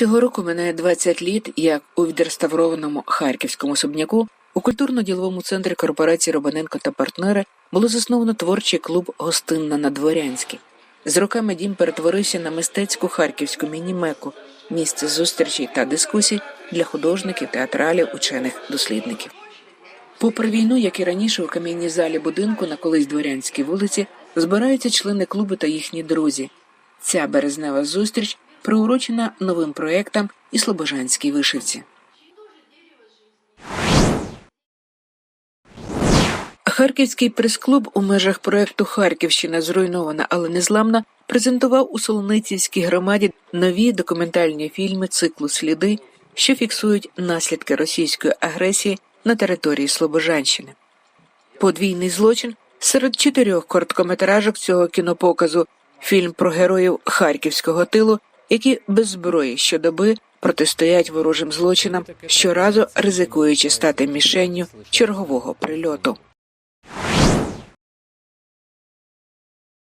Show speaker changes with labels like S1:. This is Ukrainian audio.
S1: Цього року минає 20 літ, як у відреставрованому харківському особняку у культурно-діловому центрі корпорації Робаненко та партнери було засновано творчий клуб Гостинна на Дворянській. З роками дім перетворився на мистецьку харківську міні-меку, місце зустрічей та дискусій для художників, театралів, учених, дослідників. Попри війну, як і раніше у кам'яній залі будинку на колись дворянській вулиці, збираються члени клубу та їхні друзі. Ця березнева зустріч приурочена новим проектам і слобожанській вишивці. Харківський прес-клуб у межах проекту Харківщина зруйнована, але незламна презентував у Солоницівській громаді нові документальні фільми циклу Сліди, що фіксують наслідки російської агресії на території Слобожанщини. Подвійний злочин серед чотирьох короткометражок цього кінопоказу фільм про героїв харківського тилу, які без зброї щодоби протистоять ворожим злочинам, щоразу ризикуючи стати мішенню чергового прильоту.